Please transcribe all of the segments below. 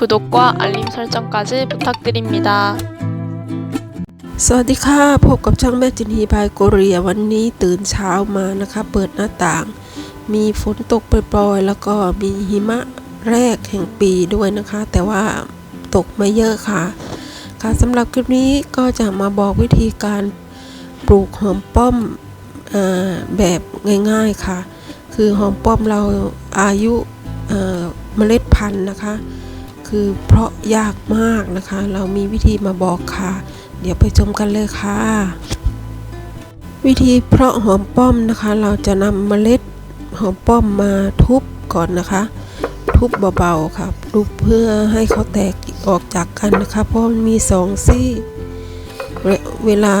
구독과 알림 설정까지 부탁드립니다. สวัสดีค่ะ พบกับช่างแม่จินฮีบายโกเรียวันนี้ตื่นเช้ามานะคะ เปิดหน้าต่าง มีฝนตกปล่อยๆ แล้วก็มีหิมะแรกแห่งปีด้วยนะคะ แต่ว่าตกไม่เยอะค่ะ ค่ะสำหรับคลิปนี้ก็จะมาบอกวิธีการปลูกหอมป้อมอาแบบง่ายๆค่ะ คือหอมป้อมเราอายุเอ่อเมล็ดพันธุ์นะคะ คือเพราะยากมากนะคะ เรามีวิธีมาบอกค่ะ เดี๋ยวไปชมกันเลยค่ะ วิธีเพาะหอมป้อมนะคะ เราจะนำเมล็ดหอมป้อมมาทุบก่อนนะคะ ทุบเบาๆค่ะทุบเพื่อให้เขาแตกออกจากกันนะคะ เพราะมันมีสองซี่เวเวลา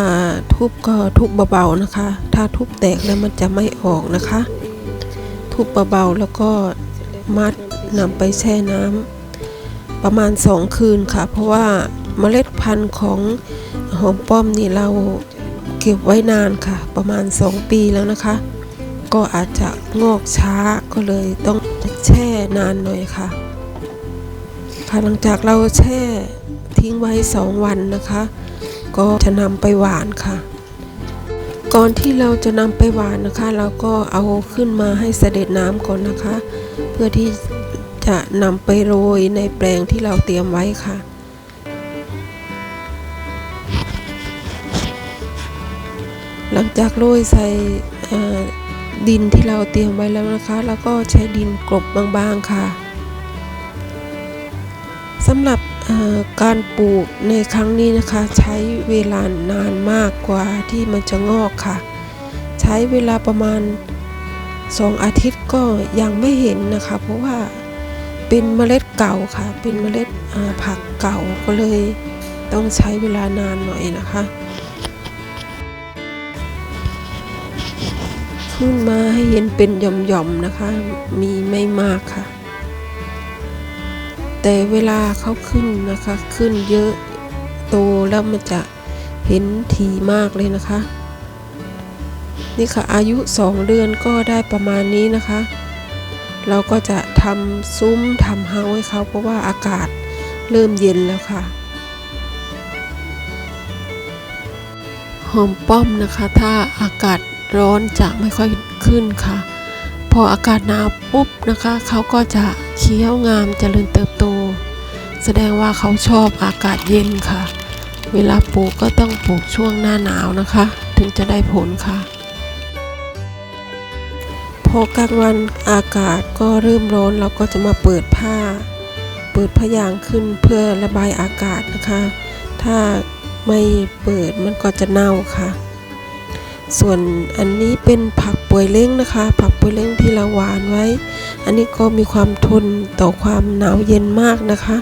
ทุบก็ทุบเบาๆนะคะ ถ้าทุบแตกแล้วมันจะไม่ออกนะคะ ทุบเบาๆแล้วก็มัดนำไปแช่น้ำ ประมาณ 2 คืนค่ะ เพราะว่าเมล็ดพันธุ์ของหอมป้อมนี่เราเก็บไว้นานค่ะ ประมาณ 2 ปีแล้วนะคะ ก็อาจจะงอกช้าก็เลยต้องแช่นานหน่อยค่ะ ค่ะหลังจากเราแช่ทิ้งไว้ 2 วันนะคะ ก็จะนำไปหวานค่ะ ก่อนที่เราจะนำไปหวานนะคะ เราก็เอาขึ้นมาให้เสด็จน้ำก่อนนะคะ เพื่อที่ จะนำไปโรยในแปลงที่เราเตรียมไว้ค่ะ หลังจากโรยใส่ดินที่เราเตรียมไว้แล้วนะคะ แล้วก็ใช้ดินกลบบางๆค่ะสำหรับการปลูกในครั้งนี้นะคะ ใช้เวลานานมากกว่าที่มันจะงอกค่ะ ใช้เวลาประมาณ 2 อาทิตย์ก็ยังไม่เห็นนะคะ เพราะว่า เป็นเมล็ดเก่าค่ะ เป็นเมล็ดผักเก่าก็เลยต้องใช้เวลานานหน่อยนะคะขึ้นมาให้เห็นเป็นหย่อมๆนะคะ มีไม่มากค่ะ แต่เวลาเขาขึ้นนะคะ ขึ้นเยอะโตแล้วมันจะเห็นทีมากเลยนะคะ นี่ค่ะอายุ 2 เดือนก็ได้ประมาณนี้นะคะ เราก็จะทำซุ้มทำเฮาให้เขาเพราะว่าอากาศเริ่มเย็นแล้วค่ะ หอมป้อมนะคะ ถ้าอากาศร้อนจะไม่ค่อยขึ้นค่ะ พออากาศหนาวปุ๊บนะคะ เขาก็จะเคี้ยวงามเจริญเติบโต แสดงว่าเขาชอบอากาศเย็นค่ะ เวลาปลูกก็ต้องปลูกช่วงหน้าหนาวนะคะ ถึงจะได้ผลค่ะ พอกลางวันอากาศก็เริ่มร้อนเราก็จะมาเปิดผ้า เปิดผ้ายางขึ้นเพื่อระบายอากาศนะคะ ถ้าไม่เปิดมันก็จะเน่าค่ะ ส่วนอันนี้เป็นผักป่วยเล้งนะคะ ผักป่วยเล้งที่เราหวานไว้ อันนี้ก็มีความทนต่อความหนาวเย็นมากนะคะ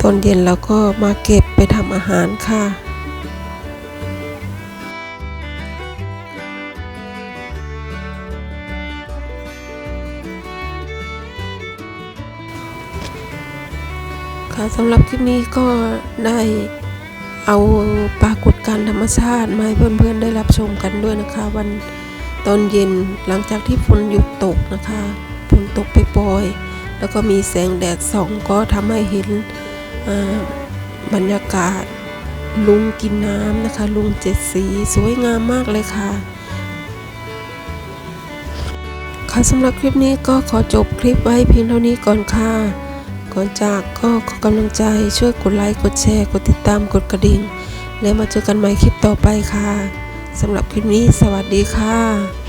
ตอนเย็นเราก็มาเก็บไปทำอาหารค่ะ ค่ะสำหรับคลิปนี้ก็ได้เอาปรากฏการณ์ธรรมชาติมาให้เพื่อนๆได้รับชมกันด้วยนะคะ วันตอนเย็นหลังจากที่ฝนหยุดตกนะคะฝนตกไปปล่อย แล้วก็มีแสงแดดส่องก็ทำให้เห็นบรรยากาศลุงกินน้ำนะคะ ลุงเจ็ดสีสวยงามมากเลยค่ะ ค่ะสำหรับคลิปนี้ก็ขอจบคลิปไว้เพียงเท่านี้ก่อนค่ะ ก่อนจากก็ขอกำลังใจช่วยกดไลค์ กดแชร์ กดติดตาม กดกระดิ่ง แล้วมาเจอกันใหม่คลิปต่อไปค่ะสำหรับคลิปนี้สวัสดีค่ะ